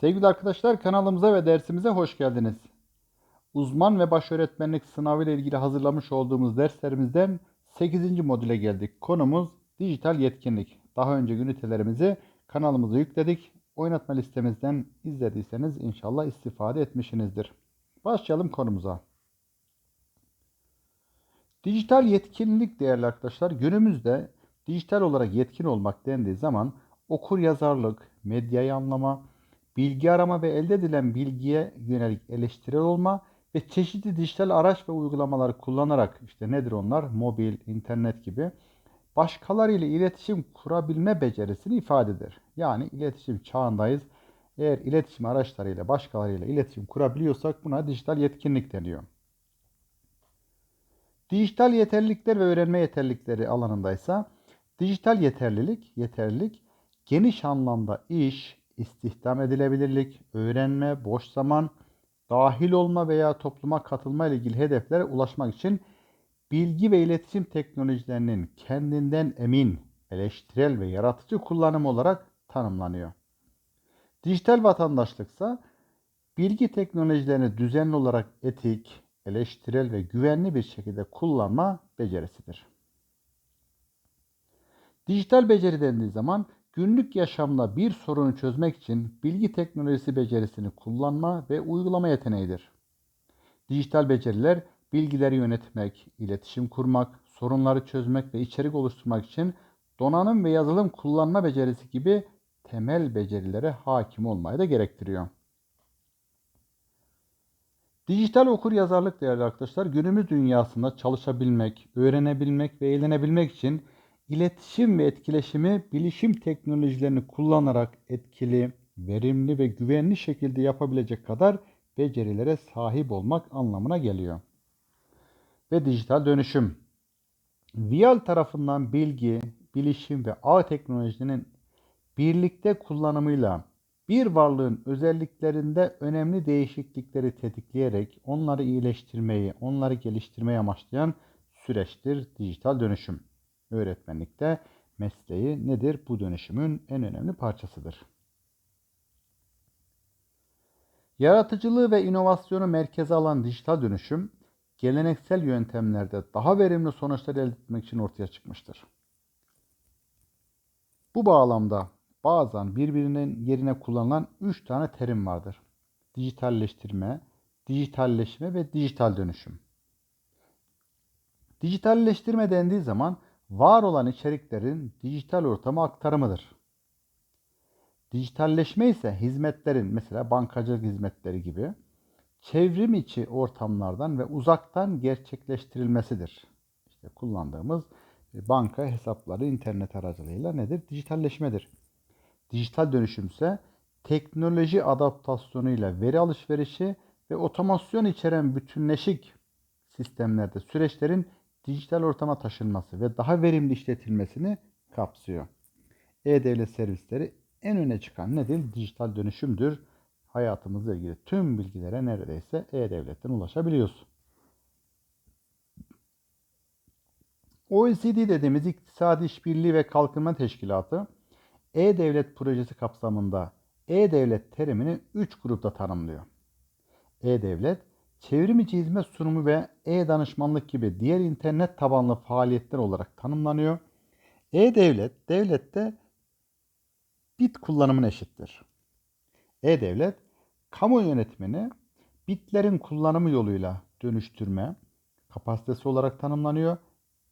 Sevgili arkadaşlar kanalımıza ve dersimize hoş geldiniz. Uzman ve baş öğretmenlik sınavı ile ilgili hazırlamış olduğumuz derslerimizden 8. modüle geldik. Konumuz dijital yetkinlik. Daha önce ünitelerimizi kanalımıza yükledik. Oynatma listemizden izlediyseniz inşallah istifade etmişsinizdir. Başlayalım konumuza. Dijital yetkinlik değerli arkadaşlar günümüzde dijital olarak yetkin olmak dendiği zaman okur yazarlık, medyayı anlama, bilgi arama ve elde edilen bilgiye yönelik eleştirel olma ve çeşitli dijital araç ve uygulamaları kullanarak işte nedir onlar? Mobil, internet gibi başkalarıyla iletişim kurabilme becerisini ifade eder. Yani iletişim çağındayız. Eğer iletişim araçlarıyla başkalarıyla iletişim kurabiliyorsak buna dijital yetkinlik deniyor. Dijital yeterlilikler ve öğrenme yeterlilikleri alanındaysa dijital yeterlilik, yeterlilik geniş anlamda iş, istihdam edilebilirlik, öğrenme, boş zaman, dahil olma veya topluma katılma ile ilgili hedeflere ulaşmak için bilgi ve iletişim teknolojilerinin kendinden emin, eleştirel ve yaratıcı kullanımı olarak tanımlanıyor. Dijital vatandaşlıksa bilgi teknolojilerini düzenli olarak etik, eleştirel ve güvenli bir şekilde kullanma becerisidir. Dijital beceri dendiği zaman günlük yaşamda bir sorunu çözmek için bilgi teknolojisi becerisini kullanma ve uygulama yeteneğidir. Dijital beceriler bilgileri yönetmek, iletişim kurmak, sorunları çözmek ve içerik oluşturmak için donanım ve yazılım kullanma becerisi gibi temel becerilere hakim olmayı da gerektiriyor. Dijital okur yazarlık değerli arkadaşlar günümüz dünyasında çalışabilmek, öğrenebilmek ve eğlenebilmek için iletişim ve etkileşimi bilişim teknolojilerini kullanarak etkili, verimli ve güvenli şekilde yapabilecek kadar becerilere sahip olmak anlamına geliyor. Ve dijital dönüşüm. Vial tarafından bilgi, bilişim ve ağ teknolojilerinin birlikte kullanımıyla bir varlığın özelliklerinde önemli değişiklikleri tetikleyerek onları iyileştirmeyi, onları geliştirmeyi amaçlayan süreçtir dijital dönüşüm. Öğretmenlikte mesleği nedir? Bu dönüşümün en önemli parçasıdır. Yaratıcılığı ve inovasyonu merkeze alan dijital dönüşüm, geleneksel yöntemlerde daha verimli sonuçlar elde etmek için ortaya çıkmıştır. Bu bağlamda bazen birbirinin yerine kullanılan 3 tane terim vardır. Dijitalleştirme, dijitalleşme ve dijital dönüşüm. Dijitalleştirme dendiği zaman var olan içeriklerin dijital ortama aktarımıdır. Dijitalleşme ise hizmetlerin mesela bankacılık hizmetleri gibi çevrim içi ortamlardan ve uzaktan gerçekleştirilmesidir. İşte kullandığımız banka hesapları internet aracılığıyla nedir? Dijitalleşmedir. Dijital dönüşüm ise teknoloji adaptasyonuyla veri alışverişi ve otomasyon içeren bütünleşik sistemlerde süreçlerin dijital ortama taşınması ve daha verimli işletilmesini kapsıyor. E-devlet servisleri en öne çıkan nedir? Dijital dönüşümdür. Hayatımızla ilgili tüm bilgilere neredeyse e-devletten ulaşabiliyoruz. OECD dediğimiz İktisadi İşbirliği ve Kalkınma Teşkilatı e-Devlet projesi kapsamında e-Devlet terimini 3 grupta tanımlıyor. E-Devlet, çevrim içi hizmet sunumu ve e-danışmanlık gibi diğer internet tabanlı faaliyetler olarak tanımlanıyor. E-Devlet, devlette bit kullanımına eşittir. E-Devlet, kamu yönetimini bitlerin kullanımı yoluyla dönüştürme kapasitesi olarak tanımlanıyor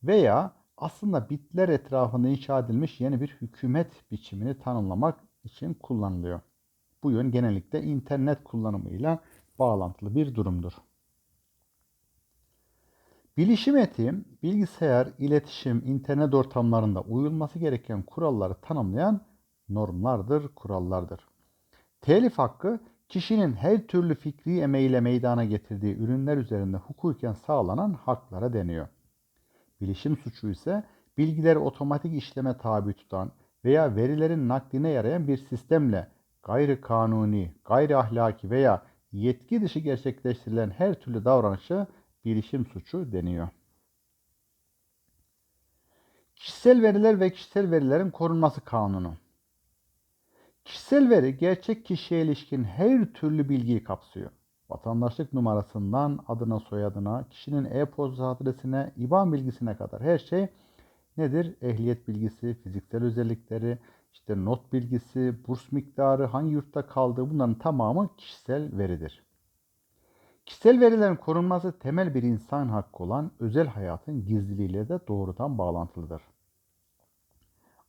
veya aslında bitler etrafında inşa edilmiş yeni bir hükümet biçimini tanımlamak için kullanılıyor. Bu yön genellikle internet kullanımıyla bağlantılı bir durumdur. Bilişim etiği, bilgisayar, iletişim, internet ortamlarında uyulması gereken kuralları tanımlayan normlardır, kurallardır. Telif hakkı, kişinin her türlü fikri emeğiyle meydana getirdiği ürünler üzerinde hukuken sağlanan haklara deniyor. Bilişim suçu ise bilgileri otomatik işleme tabi tutan veya verilerin nakline yarayan bir sistemle gayri kanuni, gayri ahlaki veya yetki dışı gerçekleştirilen her türlü davranışa bilişim suçu deniyor. Kişisel veriler ve kişisel verilerin korunması kanunu. Kişisel veri gerçek kişiye ilişkin her türlü bilgiyi kapsıyor. Vatandaşlık numarasından adına soyadına, kişinin e-posta adresine, IBAN bilgisine kadar her şey nedir? Ehliyet bilgisi, fiziksel özellikleri, işte not bilgisi, burs miktarı, hangi yurtta kaldığı bunların tamamı kişisel veridir. Kişisel verilerin korunması temel bir insan hakkı olan özel hayatın gizliliğiyle de doğrudan bağlantılıdır.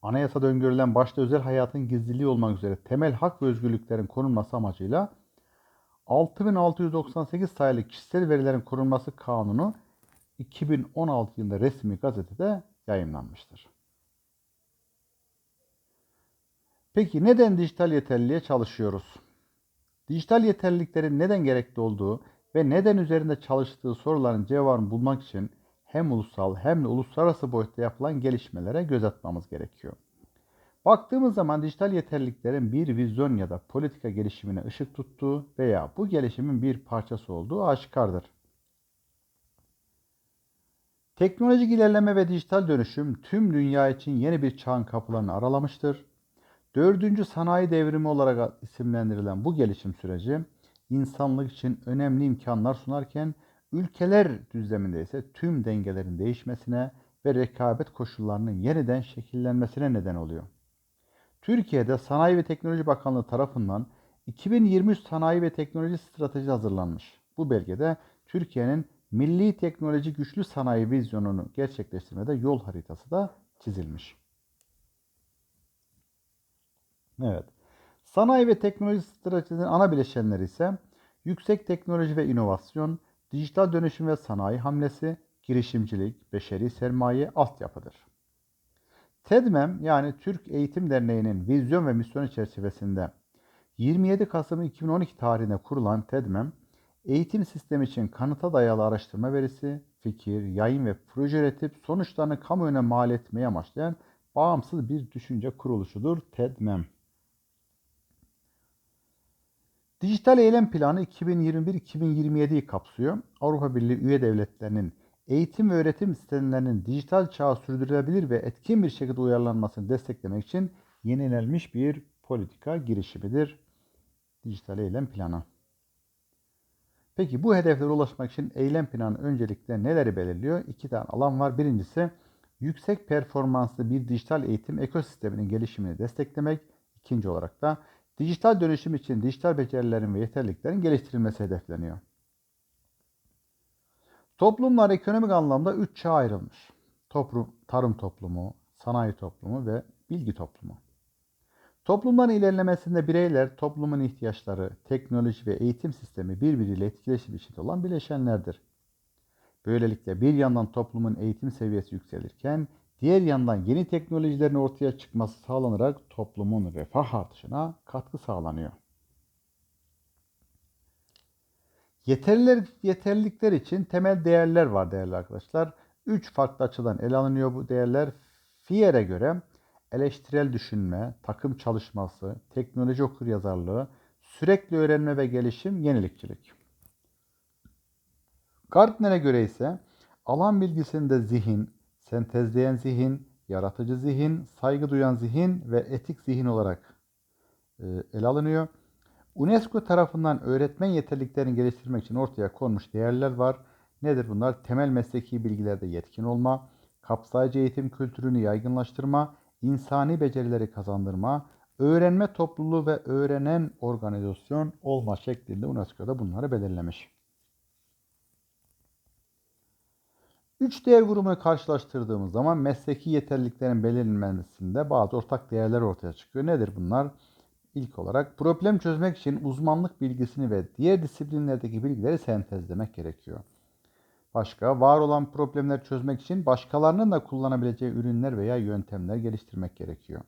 Anayasada öngörülen başta özel hayatın gizliliği olmak üzere temel hak ve özgürlüklerin korunması amacıyla 6698 sayılı kişisel verilerin korunması kanunu 2016 yılında resmi gazetede yayınlanmıştır. Peki neden dijital yeterliliğe çalışıyoruz? Dijital yeterliliklerin neden gerekli olduğu ve neden üzerinde çalıştığı soruların cevabını bulmak için hem ulusal hem de uluslararası boyutta yapılan gelişmelere göz atmamız gerekiyor. Baktığımız zaman dijital yeterliliklerin bir vizyon ya da politika gelişimine ışık tuttuğu veya bu gelişimin bir parçası olduğu aşikardır. Teknolojik ilerleme ve dijital dönüşüm tüm dünya için yeni bir çağın kapılarını aralamıştır. Dördüncü sanayi devrimi olarak isimlendirilen bu gelişim süreci insanlık için önemli imkanlar sunarken ülkeler düzleminde ise tüm dengelerin değişmesine ve rekabet koşullarının yeniden şekillenmesine neden oluyor. Türkiye'de Sanayi ve Teknoloji Bakanlığı tarafından 2023 Sanayi ve Teknoloji Strateji hazırlanmış. Bu belgede Türkiye'nin milli teknoloji güçlü sanayi vizyonunu gerçekleştirmede yol haritası da çizilmiş. Evet. Sanayi ve teknoloji stratejisinin ana bileşenleri ise yüksek teknoloji ve inovasyon, dijital dönüşüm ve sanayi hamlesi, girişimcilik, beşeri sermaye, altyapıdır. TEDMEM yani Türk Eğitim Derneği'nin vizyon ve misyonu çerçevesinde 27 Kasım 2012 tarihinde kurulan TEDMEM, eğitim sistemi için kanıta dayalı araştırma verisi, fikir, yayın ve proje üretip sonuçlarını kamuoyuna mal etmeye amaçlayan bağımsız bir düşünce kuruluşudur TEDMEM. Dijital Eylem Planı 2021-2027'yi kapsıyor. Avrupa Birliği üye devletlerinin eğitim ve öğretim sistemlerinin dijital çağa sürdürülebilir ve etkin bir şekilde uyarlanmasını desteklemek için yenilenmiş bir politika girişimidir. Dijital Eylem Planı. Peki bu hedeflere ulaşmak için eylem planı öncelikle neleri belirliyor? İki tane alan var. Birincisi yüksek performanslı bir dijital eğitim ekosisteminin gelişimini desteklemek. İkinci olarak da dijital dönüşüm için dijital becerilerin ve yeterliliklerin geliştirilmesi hedefleniyor. Toplumlar ekonomik anlamda üç çağa ayrılmış. Toplum, tarım toplumu, sanayi toplumu ve bilgi toplumu. Toplumların ilerlemesinde bireyler toplumun ihtiyaçları, teknoloji ve eğitim sistemi birbiriyle etkileşim içinde olan bileşenlerdir. Böylelikle bir yandan toplumun eğitim seviyesi yükselirken diğer yandan yeni teknolojilerin ortaya çıkması sağlanarak toplumun refah artışına katkı sağlanıyor. Yeterliler, yeterlilikler için temel değerler var değerli arkadaşlar. Üç farklı açıdan ele alınıyor bu değerler. FİER'e göre eleştirel düşünme, takım çalışması, teknoloji okuryazarlığı, sürekli öğrenme ve gelişim, yenilikçilik. Gartner'e göre ise alan bilgisinde zihin, sentezleyen zihin, yaratıcı zihin, saygı duyan zihin ve etik zihin olarak e, ele alınıyor. UNESCO tarafından öğretmen yeterliliklerini geliştirmek için ortaya konmuş değerler var. Nedir bunlar? Temel mesleki bilgilerde yetkin olma, kapsayıcı eğitim kültürünü yaygınlaştırma, insani becerileri kazandırma, öğrenme topluluğu ve öğrenen organizasyon olma şeklinde UNESCO'da bunları belirlemiş. Üç değer grubunu karşılaştırdığımız zaman mesleki yeterliliklerin belirlenmesinde bazı ortak değerler ortaya çıkıyor. Nedir bunlar? İlk olarak problem çözmek için uzmanlık bilgisini ve diğer disiplinlerdeki bilgileri sentezlemek gerekiyor. Başka, var olan problemleri çözmek için başkalarının da kullanabileceği ürünler veya yöntemler geliştirmek gerekiyor.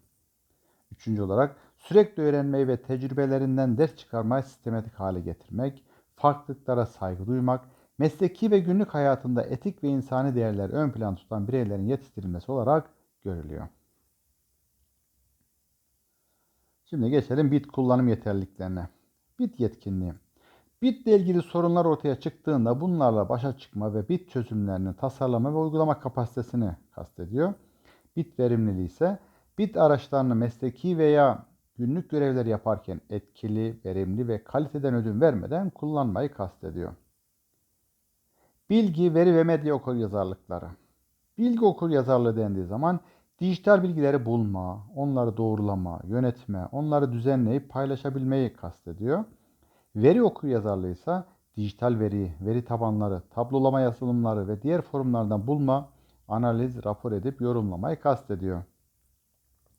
Üçüncü olarak sürekli öğrenmeyi ve tecrübelerinden ders çıkarmayı sistematik hale getirmek, farklılıklara saygı duymak, mesleki ve günlük hayatında etik ve insani değerler ön plan tutan bireylerin yetiştirilmesi olarak görülüyor. Şimdi geçelim bit kullanım yeterliliklerine. Bit yetkinliği. Bitle ilgili sorunlar ortaya çıktığında bunlarla başa çıkma ve bit çözümlerini tasarlama ve uygulama kapasitesini kastediyor. Bit verimliliği ise bit araçlarını mesleki veya günlük görevler yaparken etkili, verimli ve kaliteden ödün vermeden kullanmayı kastediyor. Bilgi, veri ve medya okuryazarlıkları. Bilgi okuryazarlığı dendiği zaman dijital bilgileri bulma, onları doğrulama, yönetme, onları düzenleyip paylaşabilmeyi kastediyor. Veri okuryazarlığı ise dijital veri, veri tabanları, tablolama yazılımları ve diğer forumlardan bulma, analiz, rapor edip yorumlamayı kastediyor.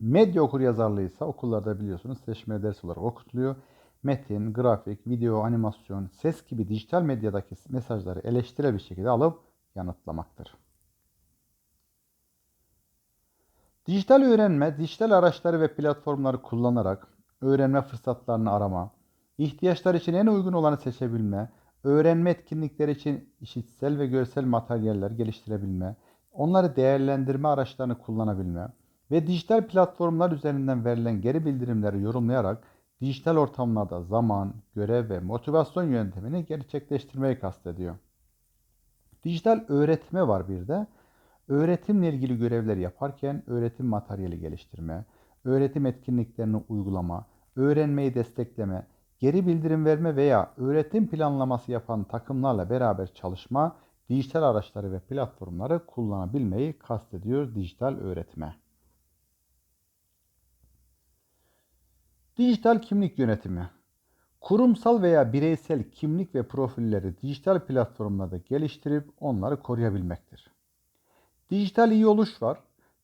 Medya okuryazarlığı ise okullarda biliyorsunuz seçmeli ders olarak okutuluyor. Metin, grafik, video, animasyon, ses gibi dijital medyadaki mesajları eleştirel bir şekilde alıp yanıtlamaktır. Dijital öğrenme, dijital araçları ve platformları kullanarak öğrenme fırsatlarını arama, ihtiyaçlar için en uygun olanı seçebilme, öğrenme etkinlikleri için işitsel ve görsel materyaller geliştirebilme, onları değerlendirme araçlarını kullanabilme ve dijital platformlar üzerinden verilen geri bildirimleri yorumlayarak dijital ortamlarda zaman, görev ve motivasyon yöntemini gerçekleştirmeyi kastediyor. Dijital öğretme var bir de. Öğretimle ilgili görevler yaparken öğretim materyali geliştirme, öğretim etkinliklerini uygulama, öğrenmeyi destekleme, geri bildirim verme veya öğretim planlaması yapan takımlarla beraber çalışma, dijital araçları ve platformları kullanabilmeyi kastediyor dijital öğretme. Dijital kimlik yönetimi. Kurumsal veya bireysel kimlik ve profilleri dijital platformlarda geliştirip onları koruyabilmektir. Dijital iyi oluş var.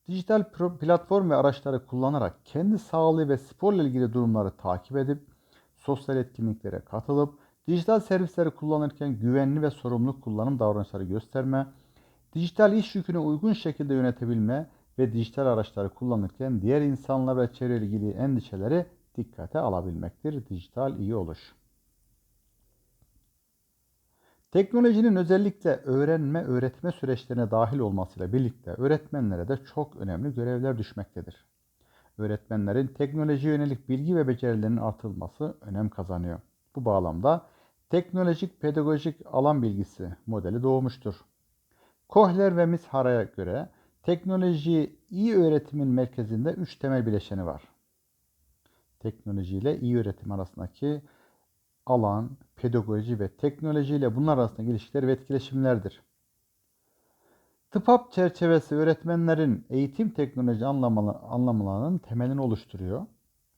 Dijital platform ve araçları kullanarak kendi sağlığı ve sporla ilgili durumları takip edip sosyal etkinliklere katılıp dijital servisleri kullanırken güvenli ve sorumlu kullanım davranışları gösterme, dijital iş yükünü uygun şekilde yönetebilme ve dijital araçları kullanırken diğer insanlar ve çevre ilgili endişeleri dikkate alabilmektir. Dijital iyi oluş. Teknolojinin özellikle öğrenme, öğretme süreçlerine dahil olmasıyla birlikte öğretmenlere de çok önemli görevler düşmektedir. Öğretmenlerin teknoloji yönelik bilgi ve becerilerinin artırılması önem kazanıyor. Bu bağlamda teknolojik pedagojik alan bilgisi modeli doğmuştur. Kohler ve Mishara'ya göre teknoloji iyi öğretimin merkezinde üç temel bileşeni var. Teknoloji ile iyi öğretim arasındaki alan, pedagoji ve teknoloji ile bunlar arasındaki ilişkiler ve etkileşimlerdir. TPAP çerçevesi öğretmenlerin eğitim teknoloji anlamalarının temelini oluşturuyor.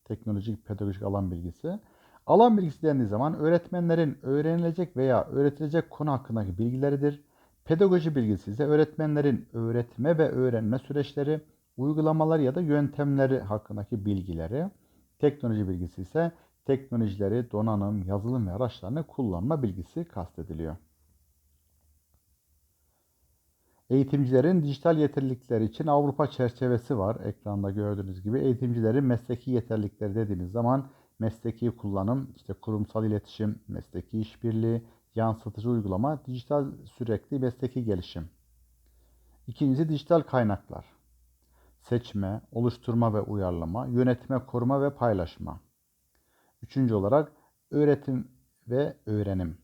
Teknolojik pedagojik alan bilgisi. Alan bilgisi dendiği zaman öğretmenlerin öğrenilecek veya öğretilecek konu hakkındaki bilgileridir. Pedagoji bilgisi ise öğretmenlerin öğretme ve öğrenme süreçleri, uygulamalar ya da yöntemleri hakkındaki bilgileri. Teknoloji bilgisi ise teknolojileri, donanım, yazılım ve araçlarını kullanma bilgisi kastediliyor. Eğitimcilerin dijital yeterlilikleri için Avrupa çerçevesi var. Ekranda gördüğünüz gibi eğitimcilerin mesleki yeterlilikleri dediğimiz zaman mesleki kullanım, işte kurumsal iletişim, mesleki işbirliği, yansıtıcı uygulama, dijital sürekli mesleki gelişim. İkincisi dijital kaynaklar. Seçme, oluşturma ve uyarlama, yönetme, koruma ve paylaşma. Üçüncü olarak öğretim ve öğrenim.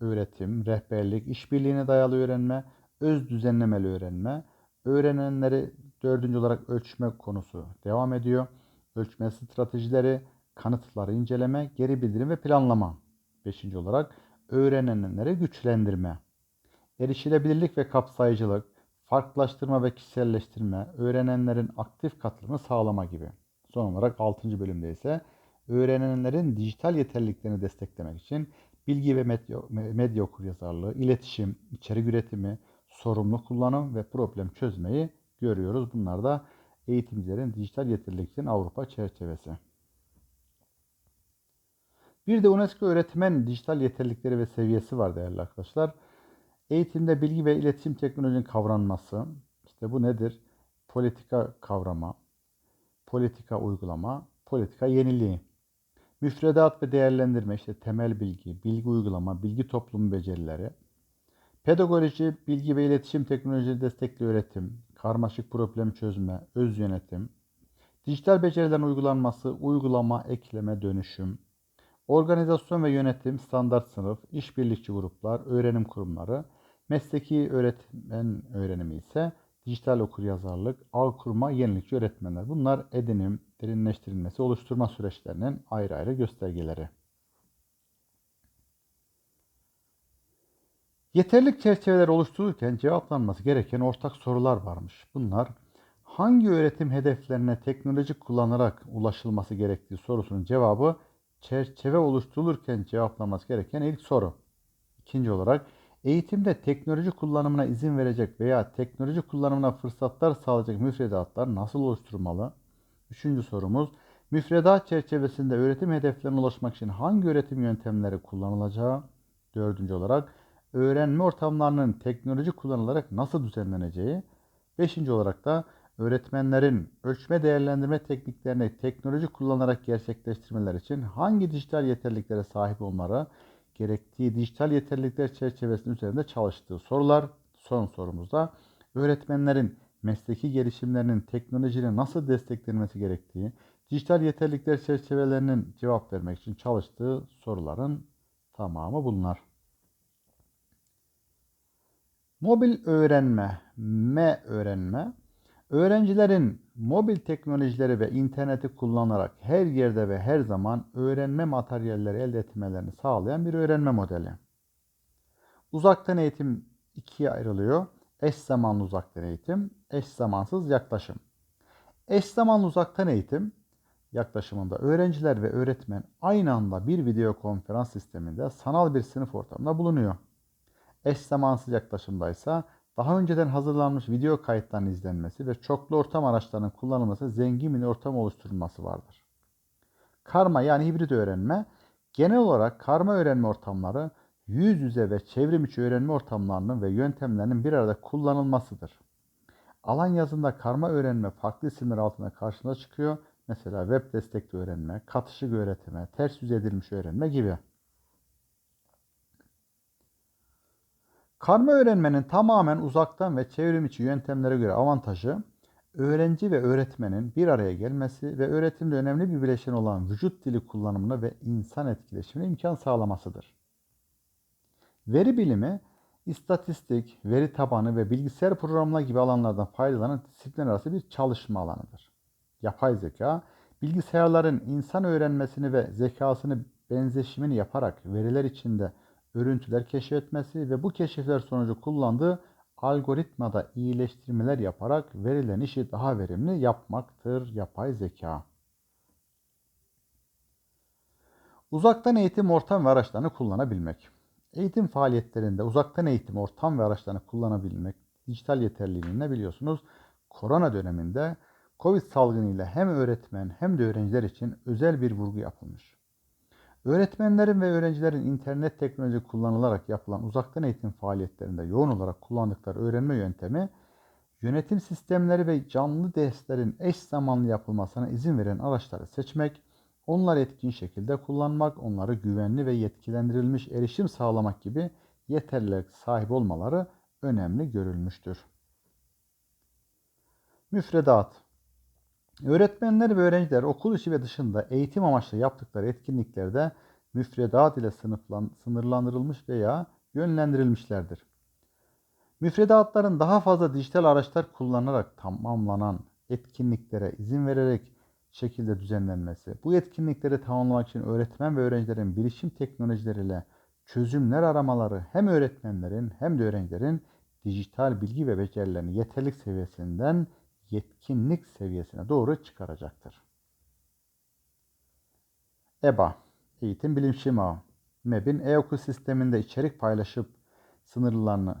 Öğretim, rehberlik, işbirliğine dayalı öğrenme, öz düzenlemeli öğrenme. Öğrenenleri dördüncü olarak ölçme konusu devam ediyor. Ölçme stratejileri, kanıtları inceleme, geri bildirim ve planlama. Beşinci olarak öğrenenleri güçlendirme. Erişilebilirlik ve kapsayıcılık, farklılaştırma ve kişiselleştirme, öğrenenlerin aktif katılımı sağlama gibi. Son olarak 6. bölümde ise öğrenenlerin dijital yeterliliklerini desteklemek için bilgi ve medya, medya okuryazarlığı, iletişim, içerik üretimi, sorumlu kullanım ve problem çözmeyi görüyoruz. Bunlar da eğitimcilerin dijital yeterliliklerin Avrupa çerçevesi. Bir de UNESCO öğretmen dijital yeterlilikleri ve seviyesi var değerli arkadaşlar. Eğitimde bilgi ve iletişim teknolojinin kavranması, işte bu nedir? Politika kavrama, politika uygulama, politika yeniliği. Müfredat ve değerlendirme, işte temel bilgi, bilgi uygulama, bilgi toplumu becerileri. Pedagoji, bilgi ve iletişim teknoloji destekli öğretim, karmaşık problem çözme, öz yönetim. Dijital becerilerin uygulanması, uygulama, ekleme, dönüşüm. Organizasyon ve yönetim, standart sınıf, işbirlikçi gruplar, öğrenim kurumları. Mesleki öğretmen öğrenimi ise dijital okuryazarlık, ağ kurma, yenilikçi öğretmenler. Bunlar edinim, derinleştirilmesi, oluşturma süreçlerinin ayrı ayrı göstergeleri. Yeterlik çerçeveler oluşturulurken cevaplanması gereken ortak sorular varmış. Bunlar hangi öğretim hedeflerine teknoloji kullanarak ulaşılması gerektiği sorusunun cevabı çerçeve oluşturulurken cevaplanması gereken ilk soru. İkinci olarak eğitimde teknoloji kullanımına izin verecek veya teknoloji kullanımına fırsatlar sağlayacak müfredatlar nasıl oluşturulmalı? Üçüncü sorumuz müfredat çerçevesinde öğretim hedeflerine ulaşmak için hangi öğretim yöntemleri kullanılacağı? Dördüncü olarak öğrenme ortamlarının teknoloji kullanılarak nasıl düzenleneceği? Beşinci olarak da öğretmenlerin ölçme değerlendirme tekniklerini teknoloji kullanarak gerçekleştirmeler için hangi dijital yeterliliklere sahip olmaları gerektiği dijital yeterlilikler çerçevesinin üzerinde çalıştığı sorular. Son sorumuzda öğretmenlerin mesleki gelişimlerinin teknolojiyle nasıl desteklenmesi gerektiği, dijital yeterlilikler çerçevelerinin cevap vermek için çalıştığı soruların tamamı bunlar. Mobil öğrenme, M öğrenme, öğrencilerin mobil teknolojileri ve interneti kullanarak her yerde ve her zaman öğrenme materyalleri elde etmelerini sağlayan bir öğrenme modeli. Uzaktan eğitim ikiye ayrılıyor. Eş zamanlı uzaktan eğitim, eş zamansız yaklaşım. Eş zamanlı uzaktan eğitim yaklaşımında öğrenciler ve öğretmen aynı anda bir video konferans sisteminde sanal bir sınıf ortamında bulunuyor. Eş zamansız yaklaşımda ise daha önceden hazırlanmış video kayıtlarının izlenmesi ve çoklu ortam araçlarının kullanılması zengin bir ortam oluşturulması vardır. Karma yani hibrit öğrenme genel olarak karma öğrenme ortamları yüz yüze ve çevrim içi öğrenme ortamlarının ve yöntemlerinin bir arada kullanılmasıdır. Alan yazında karma öğrenme farklı isimler altında karşımıza çıkıyor. Mesela web destekli öğrenme, katışık öğretme, ters yüz edilmiş öğrenme gibi. Karma öğrenmenin tamamen uzaktan ve çevrim içi yöntemlere göre avantajı, öğrenci ve öğretmenin bir araya gelmesi ve öğretimde önemli bir bileşen olan vücut dili kullanımına ve insan etkileşimine imkan sağlamasıdır. Veri bilimi, istatistik, veri tabanı ve bilgisayar programlama gibi alanlardan faydalanan disiplinler arası bir çalışma alanıdır. Yapay zeka, bilgisayarların insan öğrenmesini ve zekasını benzeşimini yaparak veriler içinde örüntüler keşfetmesi ve bu keşifler sonucu kullandığı algoritmada iyileştirmeler yaparak verilen işi daha verimli yapmaktır yapay zeka. Uzaktan eğitim ortam ve araçlarını kullanabilmek. Eğitim faaliyetlerinde uzaktan eğitim ortam ve araçlarını kullanabilmek, dijital yeterliliğini ne biliyorsunuz? Korona döneminde Covid salgınıyla hem öğretmen hem de öğrenciler için özel bir vurgu yapılmış. Öğretmenlerin ve öğrencilerin internet teknoloji kullanılarak yapılan uzaktan eğitim faaliyetlerinde yoğun olarak kullandıkları öğrenme yöntemi, yönetim sistemleri ve canlı derslerin eş zamanlı yapılmasına izin veren araçları seçmek, onları etkin şekilde kullanmak, onları güvenli ve yetkilendirilmiş erişim sağlamak gibi yeterlilik sahip olmaları önemli görülmüştür. Müfredat Öğretmenler ve öğrenciler okul içi ve dışında eğitim amaçlı yaptıkları etkinliklerde müfredat ile sınıflan, sınırlandırılmış veya yönlendirilmişlerdir. Müfredatların daha fazla dijital araçlar kullanarak tamamlanan etkinliklere izin vererek şekilde düzenlenmesi, bu etkinlikleri tamamlamak için öğretmen ve öğrencilerin bilişim teknolojileriyle çözümler aramaları hem öğretmenlerin hem de öğrencilerin dijital bilgi ve becerilerini yeterlik seviyesinden yetkinlik seviyesine doğru çıkaracaktır. EBA, Eğitim Bilimşim Ağı. MEB'in e-okul sisteminde içerik paylaşıp sınırlarını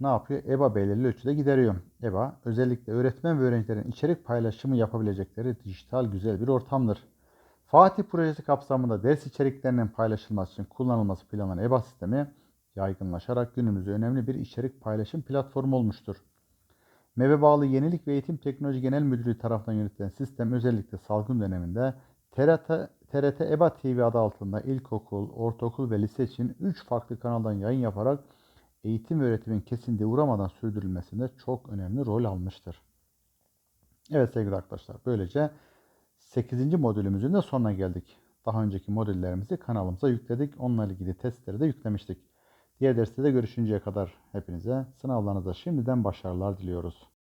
ne yapıyor? EBA belirli ölçüde gideriyor. EBA özellikle öğretmen ve öğrencilerin içerik paylaşımı yapabilecekleri dijital güzel bir ortamdır. Fatih projesi kapsamında ders içeriklerinin paylaşılması için kullanılması planlanan EBA sistemi yaygınlaşarak günümüzde önemli bir içerik paylaşım platformu olmuştur. MEB'e bağlı Yenilik ve Eğitim Teknoloji Genel Müdürlüğü tarafından yönetilen sistem özellikle salgın döneminde TRT, TRT EBA TV adı altında ilkokul, ortaokul ve lise için 3 farklı kanaldan yayın yaparak eğitim ve öğretimin kesintiye uğramadan sürdürülmesinde çok önemli rol almıştır. Evet sevgili arkadaşlar böylece 8. modülümüzün de sonuna geldik. Daha önceki modüllerimizi kanalımıza yükledik. Onunla ilgili testleri de yüklemiştik. Diğer derste de görüşünceye kadar hepinize sınavlarınızda şimdiden başarılar diliyoruz.